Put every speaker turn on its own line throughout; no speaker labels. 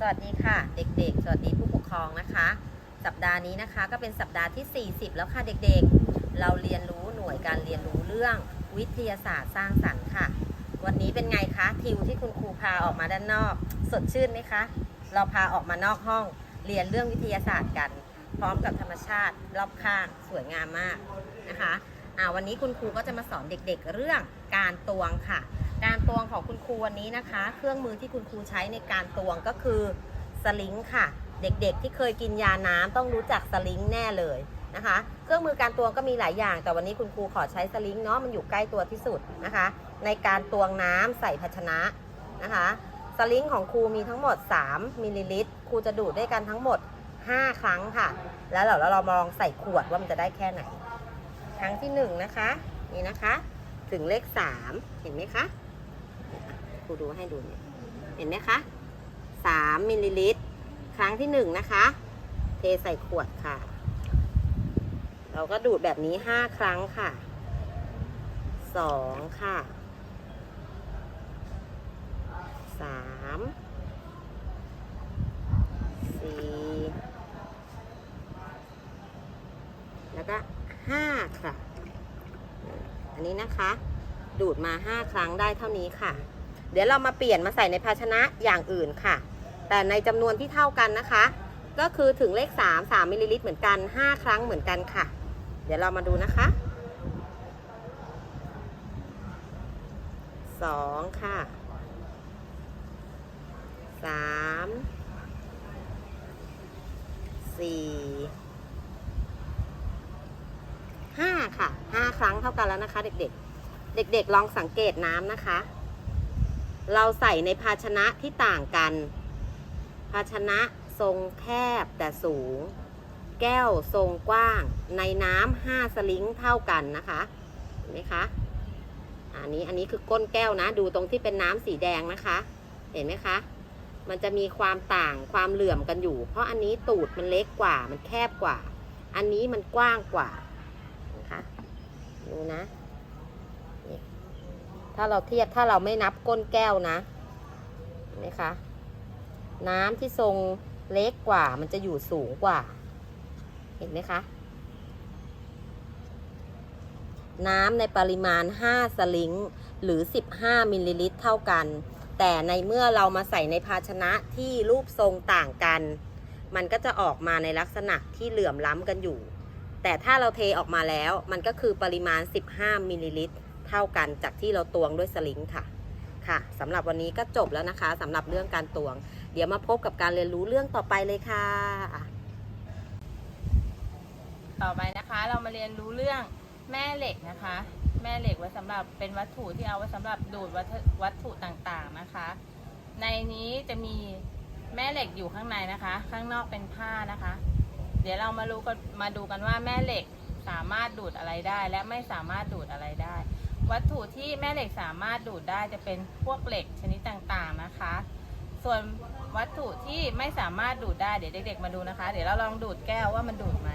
สวัสดีค่ะ เด็กๆ สวัสดีผู้ปกครองนะคะ สัปดาห์นี้นะคะก็เป็นสัปดาห์ที่ 40 แล้วค่ะเด็กๆ เราเรียนรู้หน่วยการเรียนรู้เรื่องวิทยาศาสตร์สร้างสรรค์ค่ะ วันนี้เป็นไงคะทิวที่คุณครูพาออกมาด้านนอก สดชื่นไหมคะ เราพาออกมานอกห้องเรียนเรื่องวิทยาศาสตร์กัน พร้อมกับธรรมชาติรอบข้างสวยงามมากนะคะอ่าวันนี้คุณครูก็จะมาสอนเด็กๆ เรื่องการตวงค่ะ การตวงของคุณครูวันนี้นะคะ เครื่องมือที่คุณครูใช้ในการตวงก็คือสลิงค่ะ เด็กๆที่เคยกินยาน้ำต้องรู้จักสลิงแน่เลยนะคะ เครื่องมือการตวงก็มีหลายอย่าง แต่วันนี้คุณครูขอใช้สลิงเนาะมันอยู่ใกล้ตัวที่สุดนะคะ ในการตวงน้ำใส่ภาชนะนะคะสลิงของครูมีทั้งหมด 3มิลลิลิตรครูจะดูดด้วยกันทั้งหมด 5 ครั้งค่ะ แล้วเดี๋ยวเราลองใส่ขวดว่ามันจะได้แค่ไหน ครั้งที่ 1 นะคะ นี่นะคะ ถึงเลข 3 เห็นไหมคะ รูดูให้ดูเนี่ยเห็นไหมคะสามมิลลิลิตร ครั้งที่หนึ่งนะคะ เทใส่ขวดค่ะ เราก็ดูดแบบนี้ห้าครั้งค่ะสองค่ะสามสี่แล้วก็ห้าค่ะ อันนี้นะคะ ดูดมา5ครั้งได้เท่านี้ค่ะ เดี๋ยวเรามาเปลี่ยนมาใส่ในภาชนะอย่างอื่นค่ะ แต่ในจำนวนที่เท่ากันนะคะ ก็คือถึงเลข 3 3มิลลิลิตรเหมือนกัน 5 ครั้งเหมือนกันค่ะ เดี๋ยวเรามาดูนะคะ 2 ค่ะ 3 4 5 ค่ะ 5 ครั้งเท่ากันแล้วนะคะ เด็กๆ เด็กๆ ลองสังเกตน้ำนะคะ เราใส่ในภาชนะที่ต่างกัน ภาชนะทรงแคบแต่สูง แก้วทรงกว้าง ในน้ำห้าสลิงเท่ากันนะคะเห็นไหมคะอันนี้อันนี้คือก้นแก้วนะ ดูตรงที่เป็นน้ำสีแดงนะคะ เห็นไหมคะ มันจะมีความต่างความเหลื่อมกันอยู่ เพราะอันนี้ตูดมันเล็กกว่า มันแคบกว่า อันนี้มันกว้างกว่านะคะดูนะ ถ้าเราเทียบถ้าเราไม่นับก้นแก้วนะเห็นไหมคะน้ำที่ทรงเล็กกว่า มันจะอยู่สูงกว่า เห็นไหมคะ น้ำในปริมาณ 5 สลิงหรือ 15 มิลลิลิตรเท่ากัน แต่ในเมื่อเรามาใส่ในภาชนะที่รูปทรงต่างกัน มันก็จะออกมาในลักษณะที่เหลื่อมล้ำกันอยู่ แต่ถ้าเราเทออกมาแล้ว มันก็คือปริมาณ 15 มิลลิลิตร เท่ากันจากที่เราตวงด้วยสลิงค่ะค่ะสำหรับวันนี้ก็จบแล้วนะคะสำหรับเรื่องการตวง เดี๋ยวมาพบกับการเรียนรู้เรื่องต่อไปเลยค่ะ
ต่อไปนะคะเรามาเรียนรู้เรื่องแม่เหล็กนะคะ แม่เหล็กไว้สำหรับเป็นวัตถุที่เอาไว้สำหรับดูดวัตถุวัตถุต่างๆนะคะ ในนี้จะมีแม่เหล็กอยู่ข้างในนะคะ ข้างนอกเป็นผ้านะคะ เดี๋ยวเรามารู้กันมาดูกันว่าแม่เหล็กสามารถดูดอะไรได้และไม่สามารถดูดอะไรได้ วัตถุที่แม่เหล็กสามารถดูดได้จะเป็นพวกเหล็กชนิดต่างๆนะคะ ส่วนวัตถุที่ไม่สามารถดูดได้เดี๋ยวเด็กๆมาดูนะคะ เดี๋ยวเราลองดูดแก้วว่ามันดูดไหม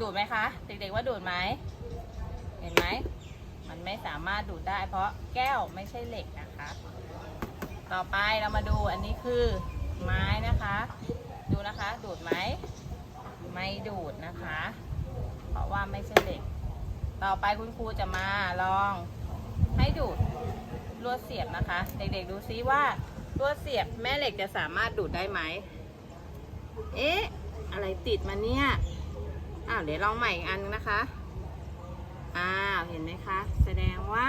ดูดไหมคะ เด็กๆว่าดูดไหมเห็นไหมมันไม่สามารถดูดได้ เพราะแก้วไม่ใช่เหล็กนะคะ ต่อไปเรามาดูอันนี้คือไม้นะคะ ดูนะคะ ดูดไหมไม่ดูดนะคะ เพราะว่าไม่ใช่เหล็ก ต่อไปคุณครูจะมาลองให้ดูดลวดเสียบนะคะ เด็กๆดูซิว่าลวดเสียบแม่เหล็กจะสามารถดูดได้ไหม เอ๊ะ อะไรติดมาเนี่ยอ้าวเดี๋ยวลองใหม่อีกอันนึงนะคะ อ้าวเห็นไหมคะ แสดงว่า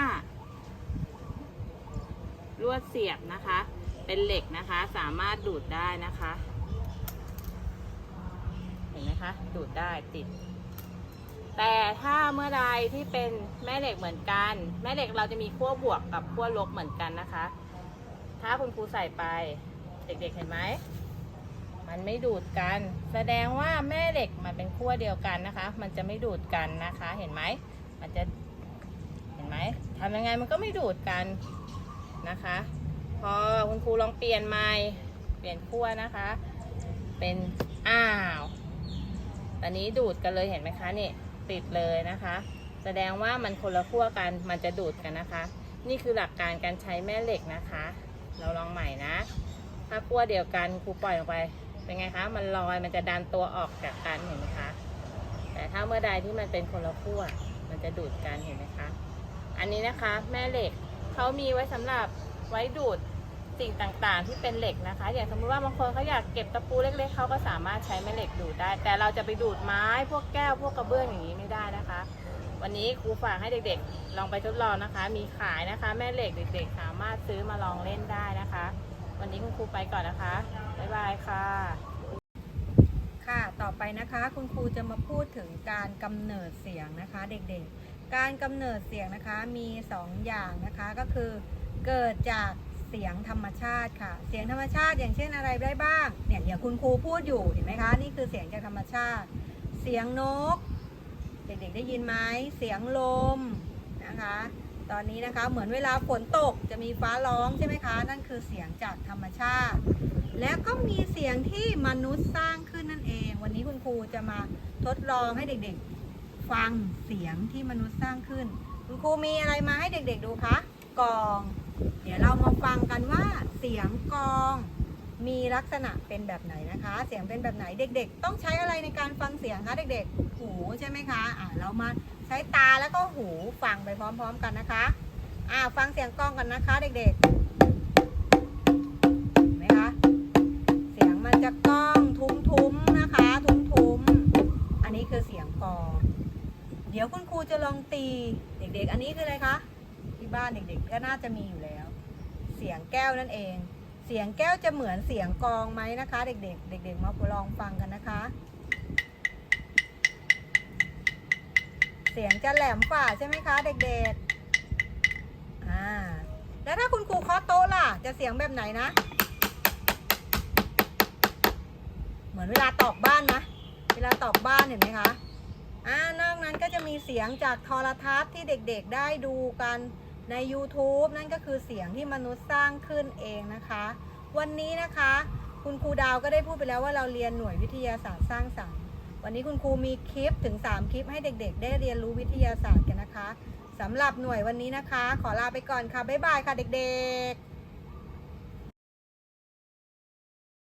ลวดเสียบนะคะ เป็นเหล็กนะคะ สามารถดูดได้นะคะ เห็นไหมคะ ดูดได้ติด แต่ถ้าเมื่อใดที่เป็นแม่เหล็กเหมือนกัน แม่เหล็กเราจะมีขั้วบวกกับขั้วลบเหมือนกันนะคะ ถ้าคุณครูใส่ไป เด็กๆเห็นไหมมันไม่ดูดกัน แสดงว่าแม่เหล็กมันเป็นขั้วเดียวกันนะคะ มันจะไม่ดูดกันนะคะ เห็นไหมมันจะเห็นไหมทำยังไงมันก็ไม่ดูดกันนะคะ พอคุณครูลองเปลี่ยนใหม่เปลี่ยนขั้วนะคะ เป็นอ้าวตอนนี้ดูดกันเลยเห็นไหมคะนี่ ติดเลยนะคะ แสดงว่ามันคนละขั้วกันมันจะดูดกันนะคะ นี่คือหลักการการใช้แม่เหล็กนะคะ เราลองใหม่นะ ถ้าขั้วเดียวกันครูปล่อยลงไปเป็นไงคะมันลอยมันจะดันตัวออกจากกันเห็นไหมคะแต่ถ้าเมื่อใดที่มันเป็นคนละขั้วมันจะดูดกันเห็นไหมคะ อันนี้นะคะแม่เหล็กเขามีไว้สำหรับไว้ดูด สิ่งต่างๆ ที่เป็นเหล็กนะคะ อย่างสมมติว่าบางคนเขาอยากเก็บตะปูเล็กๆเขาก็สามารถใช้แม่เหล็กดูดได้ แต่เราจะไปดูดไม้พวกแก้วพวกกระเบื้องอย่างนี้ไม่ได้นะคะ วันนี้ครูฝากให้เด็กๆ ลองไปทดลองนะคะ มีขายนะคะ แม่เหล็กเด็กๆ สามารถซื้อมาลองเล่นได้นะคะ วันนี้คุณครูไปก่อนนะคะบ๊ายบายค่ะ
ค่ะต่อไปนะคะ คุณครูจะมาพูดถึงการกำเนิดเสียงนะคะ เด็กๆ การกำเนิดเสียงนะคะมี 2 อย่างนะคะก็คือเกิดจาก เสียงธรรมชาติค่ะ เสียงธรรมชาติอย่างเช่นอะไรได้บ้าง เนี่ยอย่างคุณครูพูดอยู่เห็นไหมคะ นี่คือเสียงจากธรรมชาติ เสียงนก เด็กๆได้ยินไหมเสียงลมนะคะ ตอนนี้นะคะเหมือนเวลาฝนตกจะมีฟ้าร้องใช่ไหมคะ นั่นคือเสียงจากธรรมชาติ แล้วก็มีเสียงที่มนุษย์สร้างขึ้นนั่นเอง วันนี้คุณครูจะมาทดลองให้เด็กๆ ฟังเสียงที่มนุษย์สร้างขึ้น คุณครูมีอะไรมาให้เด็กๆดูคะกลอง เดี๋ยวเรามาฟังกันว่าเสียงกลอง มีลักษณะเป็นแบบไหนนะคะ เสียงเป็นแบบไหนเด็ก ๆ ต้องใช้อะไรในการฟังเสียงคะเด็กๆ หูใช่ไหมคะอ่าเรามาใช้ตาแล้วก็หูฟังไปพร้อม ๆ กันนะคะอ่าฟังเสียงกลองกันนะคะเด็กๆเห็นไหมคะเสียงมันจะก้องทุ้มๆนะคะ ทุ้มๆอันนี้คือเสียงกลอง เดี๋ยวคุณครูจะลองตีเด็กๆ อันนี้คืออะไรคะ บ้านเด็กๆก็น่าจะมีอยู่แล้ว เสียงแก้วนั่นเอง เสียงแก้วจะเหมือนเสียงกองไหมนะคะ เด็กๆ เด็ก ๆ มาลองฟังกันนะคะ เสียงจะแหลมฝ่าใช่ไหมคะ เด็กๆอ่าแล้วถ้าคุณครูเคาะโต๊ะล่ะ จะเสียงแบบไหนนะ เหมือนเวลาตอกบ้านนะ เวลาตอกบ้านเห็นไหมคะอ่านอกนั้นก็จะมีเสียงจากโทรทัศน์ที่เด็กๆได้ดูกัน ใน YouTube นั่นก็คือเสียงที่มนุษย์สร้างขึ้นเองนะคะ วันนี้นะคะ คุณครูดาวก็ได้พูดไปแล้วว่าเราเรียนหน่วยวิทยาศาสตร์สร้างสรรค์ วันนี้คุณครูมีคลิปถึง 3 คลิปให้เด็กๆ ได้เรียนรู้วิทยาศาสตร์กันนะคะสำหรับหน่วยวันนี้นะคะ ขอลาไปก่อนค่ะบ๊ายบายค่ะเด็กๆ